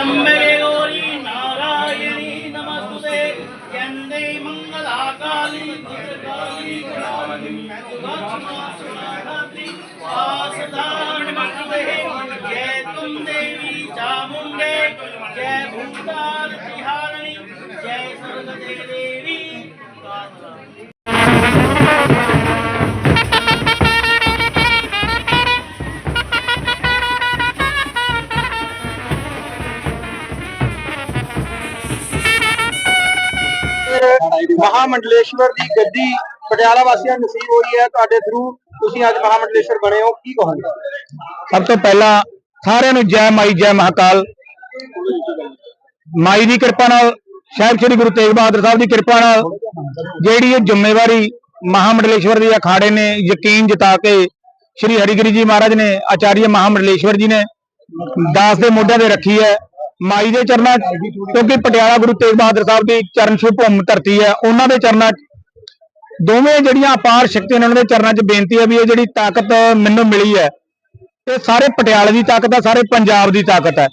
செம்மகே கோரி நாராயணி நமஸ்துதே எந்தை மங்களா காளி காளி காளி சுகாத்ரி வாசதாரண மஸ்துதே ஜெய தும் தேவி சாமுண்டே ஜெய பூண்டார் திஹாரணி ஜெய சரஸ்வதி தேவி காத்ரா ਮਹਾਮੰਡਲੇਸ਼ਵਰ ਦੀ ਗੱਦੀ ਪਟਿਆਲਾ ਵਾਸੀਆਂ ਨੂੰ ਨਸੀਬ ਹੋਈ ਹੈ। ਤੁਹਾਡੇ ਥਰੂ ਤੁਸੀਂ ਅੱਜ ਮਹਾਮੰਡਲੇਸ਼ਵਰ ਬਣੇ ਹੋ। ਕੀ ਕਹੋਗੇ? ਸਭ ਤੋਂ ਪਹਿਲਾਂ ਸਾਰਿਆਂ ਨੂੰ ਜੈ ਮਾਈ, ਜੈ ਮਹਾਕਾਲ। ਮਾਈ ਦੀ ਕਿਰਪਾ ਨਾਲ ਸਾਹਿਬ ਸ੍ਰੀ ਗੁਰੂ ਤੇਗ ਬਹਾਦਰ ਸਾਹਿਬ ਦੀ ਕਿਰਪਾ ਨਾਲ ਜਿਹੜੀ ਇਹ ਜ਼ਿੰਮੇਵਾਰੀ ਮਹਾਮੰਡਲੇਸ਼ਵਰ ਦੇ ਅਖਾੜੇ ਨੇ ਯਕੀਨ ਜਤਾ ਕੇ ਸ੍ਰੀ ਹਰਿਗਿਰੀ ਜੀ ਮਹਾਰਾਜ ਨੇ, ਆਚਾਰੀਆ ਮਹਾਮੰਡਲੇਸ਼ਵਰ ਜੀ ਨੇ, ਦਾਸ ਦੇ ਮੋਢਿਆਂ ਤੇ ਰੱਖੀ ਹੈ। ਮਾਈ ਦੇ ਚਰਨਾਂ 'ਚ, ਕਿਉਂਕਿ ਪਟਿਆਲਾ ਗੁਰੂ ਤੇਗ ਬਹਾਦਰ ਸਾਹਿਬ ਦੀ ਚਰਨ ਛੂਹ ਭੂਮ ਧਰਤੀ ਹੈ ਉਹਨਾਂ ਦੇ ਚਰਨਾਂ 'ਚ। ਦੋਵੇਂ ਜਿਹੜੀਆਂ ਅਪਾਰ ਸ਼ਕਤੀਆਂ ਨੇ ਉਹਨਾਂ ਦੇ ਚਰਨਾਂ 'ਚ ਬੇਨਤੀ ਹੈ ਵੀ ਇਹ ਜਿਹੜੀ ਤਾਕਤ ਮੈਨੂੰ ਮਿਲੀ ਹੈ ਇਹ ਸਾਰੇ ਪਟਿਆਲੇ ਦੀ ਤਾਕਤ ਹੈ ਸਾਰੇ ਪੰਜਾਬ ਦੀ ਤਾਕਤ ਹੈ।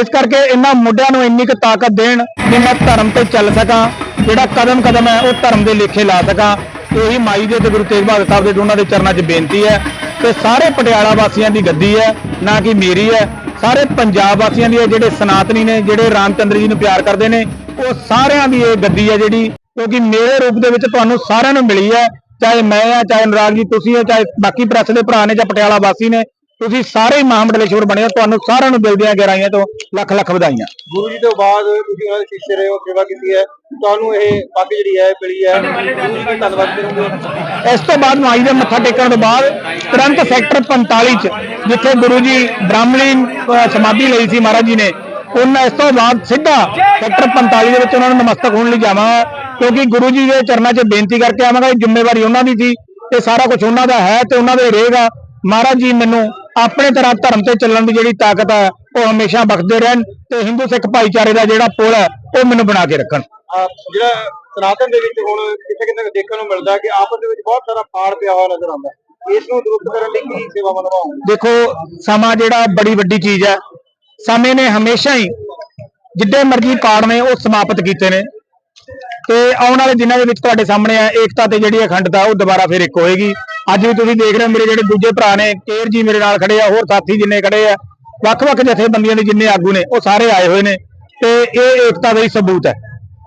ਇਸ ਕਰਕੇ ਇਹਨਾਂ ਮੁੱਢਿਆਂ ਨੂੰ ਇੰਨੀ ਕੁ ਤਾਕਤ ਦੇਣ ਕਿ ਮੈਂ ਧਰਮ ਤੇ ਚੱਲ ਸਕਾਂ ਜਿਹੜਾ ਕਦਮ ਕਦਮ ਹੈ ਉਹ ਧਰਮ ਦੇ ਲੇਖੇ ਲਾ ਸਕਾਂ। ਇਹੀ ਮਾਈ ਦੇ ਤੇ ਗੁਰੂ ਤੇਗ ਬਹਾਦਰ ਸਾਹਿਬ ਦੇ ਦੋਨਾਂ ਦੇ ਚਰਨਾਂ 'ਚ ਬੇਨਤੀ ਹੈ। ਤੇ ਸਾਰੇ ਪਟਿਆਲਾ ਵਾਸੀਆਂ ਦੀ ਗੱਦੀ ਹੈ ਨਾ ਕਿ ਮੇਰੀ ਹੈ। ਸਾਰੇ ਪੰਜਾਬ ਵਾਸੀਆਂ ਦੀ ਹੈ ਜਿਹੜੇ ਸਨਾਤਨੀ ਨੇ, ਜਿਹੜੇ ਰਾਮਚੰਦਰ ਜੀ ਨੂੰ ਪਿਆਰ ਕਰਦੇ ਨੇ, ਉਹ ਸਾਰਿਆਂ ਦੀ ਇਹ ਗੱਦੀ ਹੈ ਜਿਹੜੀ, ਕਿਉਂਕਿ ਮੇਰੇ ਰੂਪ ਦੇ ਵਿੱਚ ਤੁਹਾਨੂੰ ਸਾਰਿਆਂ ਨੂੰ ਮਿਲੀ ਹੈ, ਚਾਹੇ ਮੈਂ ਆ ਚਾਹੇ ਅਨੁਰਾਗ ਜੀ ਤੁਸੀਂ ਹੋ, ਚਾਹੇ ਬਾਕੀ ਪ੍ਰੈਸ ਦੇ ਭਰਾ ਨੇ ਜਾਂ ਪਟਿਆਲਾ ਵਾਸੀ ਨੇ ਤੁਸੀਂ ਸਾਰੇ ਹੀ ਮਹਾਮੰਡਲੇਸ਼ਵਰ ਬਣੇ ਹੋ ਤੁਹਾਨੂੰ ਸਾਰਿਆਂ ਨੂੰ ਦਿਲ ਦੀਆਂ ਗਹਿਰਾਈਆਂ ਤੋਂ ਲੱਖ ਲੱਖ ਵਧਾਈਆਂ। ਗੁਰੂ ਜੀ ਤੋਂ ਬਾਅਦ ਤੁਸੀਂ ਉਹਨਾਂ ਦੇ ਸਿੱਖੇ ਰਹੇ ਹੋ ਸੇਵਾ ਕੀਤੀ ਹੈ। ਤੁਹਾਨੂੰ ਇਹ ਪੱਗ ਜਿਹੜੀ ਹੈ ਮਿਲੀ ਹੈ ਗੁਰੂ ਜੀ ਦਾ ਧੰਨਵਾਦ ਕਰੋਗੇ। ਇਸ ਤੋਂ ਬਾਅਦ ਮਾਈ ਦੇ ਮੱਥਾ ਟੇਕਣ ਤੋਂ ਬਾਅਦ ਤੁਰੰਤ ਸੈਕਟਰ 45 ਚ ਜਿੱਥੇ ਗੁਰੂ ਜੀ ਬ੍ਰਾਹਮਣੀ ਸਮਾਧੀ ਲਈ ਸੀ ਮਹਾਰਾਜ ਜੀ ਨੇ ਉਹਨਾਂ ਇਸ ਤੋਂ ਬਾਅਦ ਸਿੱਧਾ ਸੈਕਟਰ 45 ਦੇ ਵਿੱਚ ਉਹਨਾਂ ਨੂੰ ਨਮਸਤਕ ਹੋਣ ਲਈ ਜਾਵਾਂਗਾ ਕਿਉਂਕਿ ਗੁਰੂ ਜੀ ਦੇ ਚਰਨਾਂ 'ਚ ਬੇਨਤੀ ਕਰਕੇ ਆਵਾਂਗਾ ਇਹ ਜ਼ਿੰਮੇਵਾਰੀ ਉਹਨਾਂ ਦੀ ਸੀ ਤੇ ਸਾਰਾ ਕੁਝ ਉਹਨਾਂ ਦਾ ਹੈ ਤੇ ਉਹਨਾਂ ਦੇ ਰਹੇਗਾ ਮਹਾਰਾਜ ਜੀ ਮੈਨੂੰ ਆਪਣੇ ਤਰ੍ਹਾਂ ਧਰਮ ਤੇ ਚੱਲਣ ਦੀ ਜਿਹੜੀ ਤਾਕਤ ਹੈ ਉਹ ਹਮੇਸ਼ਾ ਬਖਸ਼ਦੇ ਰਹਿਣ ਤੇ ਹਿੰਦੂ ਸਿੱਖ ਭਾਈਚਾਰੇ ਦਾ ਜਿਹੜਾ ਪੁਲ ਹੈ ਉਹ ਮੈਨੂੰ ਬਣਾ ਕੇ ਰੱਖਣ। ਆਹ ਜਿਹੜਾ ਸਨਾਤਨ ਦੇ ਵਿੱਚ ਹੁਣ ਕਿਤੇ ਕਿਤੇ ਦੇਖਣ ਨੂੰ ਮਿਲਦਾ ਕਿ ਆਪਸ ਦੇ ਵਿੱਚ ਬਹੁਤ ਸਾਰਾ ਫਾੜ ਪਿਆ ਹੋਇਆ ਨਜ਼ਰ ਆਉਂਦਾ ਇਸ ਨੂੰ ਦਰੁਸਤ ਕਰਨ ਲਈ ਕੀ ਸੇਵਾਵਾਂ ਨਿਭਾਉਂਗੇ ਦੇਖੋ ਸਮਾਂ ਜਿਹੜਾ ਬੜੀ ਵੱਡੀ ਚੀਜ਼ ਹੈ। ਸਮੇਂ ਨੇ ਹਮੇਸ਼ਾ ਹੀ ਜਿੱਡੇ ਮਰਜ਼ੀ ਕਾਰਡ ਨੇ ਉਹ ਸਮਾਪਤ ਕੀਤੇ ਨੇ। ਤੇ ਆਉਣ ਵਾਲੇ ਦਿਨਾਂ ਦੇ ਵਿੱਚ ਤੁਹਾਡੇ ਸਾਹਮਣੇ ਆ ਏਕਤਾ ਤੇ ਜਿਹੜੀ ਅਖੰਡਤਾ ਉਹ ਦੁਬਾਰਾ ਫਿਰ ਇੱਕ ਹੋਏਗੀ। ਅੱਜ ਵੀ ਤੁਸੀਂ ਦੇਖ ਰਹੇ ਹੋ ਮੇਰੇ ਜਿਹੜੇ ਦੂਜੇ ਭਰਾ ਨੇ ਕੇਰ ਜੀ ਮੇਰੇ ਨਾਲ ਖੜੇ ਆ ਹੋਰ ਸਾਥੀ ਜਿੰਨੇ ਖੜੇ ਆ ਵੱਖ-ਵੱਖ ਜਥੇਬੰਦੀਆਂ ਦੇ ਜਿੰਨੇ ਆਗੂ ਨੇ ਉਹ ਸਾਰੇ ਆਏ ਹੋਏ ਨੇ ਤੇ ਇਹ ਏਕਤਾ ਦਾ ਹੀ ਸਬੂਤ ਹੈ।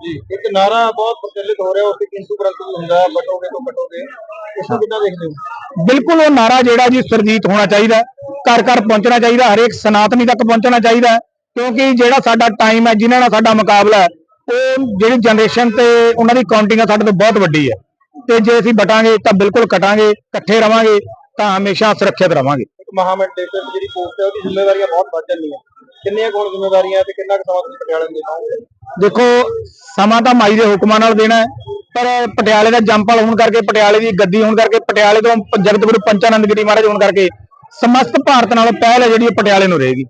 ਜੀ ਇੱਕ ਨਾਰਾ ਬਹੁਤ ਪ੍ਰਚਲਿਤ ਹੋ ਰਿਹਾ ਉਸ ਤੇ ਕਿੰਤੂ ਪਰੰਤੂ ਵੀ ਹੁੰਦਾ ਹੈ ਬਟੋਗੇ ਤੋਂ ਬਟੋਗੇ ਇਸ ਨੂੰ ਕਿੱਦਾਂ ਦੇਖਦੇ ਹੋ? ਬਿਲਕੁਲ ਉਹ ਨਾਰਾ ਜਿਹੜਾ ਜੀ ਸਰਜੀਤ ਹੋਣਾ ਚਾਹੀਦਾ ਘਰ ਘਰ ਪਹੁੰਚਣਾ ਚਾਹੀਦਾ ਹਰੇਕ ਸਨਾਤਨੀ ਤੱਕ ਪਹੁੰਚਣਾ ਚਾਹੀਦਾ ਕਿਉਂਕਿ ਜਿਹੜਾ ਸਾਡਾ ਟਾਈਮ ਹੈ ਜਿਨ੍ਹਾਂ ਨਾਲ ਸਾਡਾ ਮੁਕਾਬਲਾ ਹੈ ਉਹ ਜਿਹੜੀ ਜਨਰੇਸ਼ਨ ਤੇ ਉਹਨਾਂ ਦੀ ਕਾਊਂਟਿੰਗ ਹੈ ਸਾਡੇ ਤੋਂ ਬਹੁਤ ਵੱਡੀ ਹੈ ਤੇ ਜੇ ਅਸੀਂ ਬਟਾਂਗੇ ਤਾਂ ਬਿਲਕੁਲ ਕਟਾਂਗੇ ਇਕੱਠੇ ਰਵਾਂਗੇ ਤਾਂ ਹਮੇਸ਼ਾ ਸੁਰੱਖਿਅਤ ਰਵਾਂਗੇ। ਇੱਕ ਮਹਾਮੰਡਲੇਸ਼ਵਰ ਦੀ ਜਿਹੜੀ ਪੋਸਟ ਹੈ ਉਹਦੀ ਜ਼ਿੰਮੇਵਾਰੀਆਂ ਬਹੁਤ ਵੱਧ ਜਾਂਦੀਆਂ। ਕਿੰਨੀਆਂ ਕੋਣ ਜ਼ਿੰਮੇਵਾਰੀਆਂ ਤੇ ਕਿੰਨਾ ਕੁ ਸਮਾਂ ਤੁਸੀਂ ਪਟਿਆਲੇ ਨੂੰ ਦੇ ਪਾਓਗੇ ਦੇਖੋ ਸਮਾਂ ਤਾਂ ਮਾਈ ਦੇ ਹੁਕਮਾਂ ਨਾਲ ਦੇਣਾ ਹੈ ਪਰ ਪਟਿਆਲੇ ਦਾ ਜੰਪਲ ਹੋਣ ਕਰਕੇ ਪਟਿਆਲੇ ਦੀ ਗੱਦੀ ਹੋਣ ਕਰਕੇ ਪਟਿਆਲੇ ਤੋਂ ਜਗਤ ਗੁਰੂ ਪੰਚਾਨੰਦ ਗਿਰੀ ਮਹਾਰਾਜ ਹੋਣ ਕਰਕੇ ਸਮਸਤ ਭਾਰਤ ਨਾਲੋਂ ਪਹਿਲ ਹੈ ਜਿਹੜੀ ਪਟਿਆਲੇ ਨੂੰ ਰਹੇਗੀ।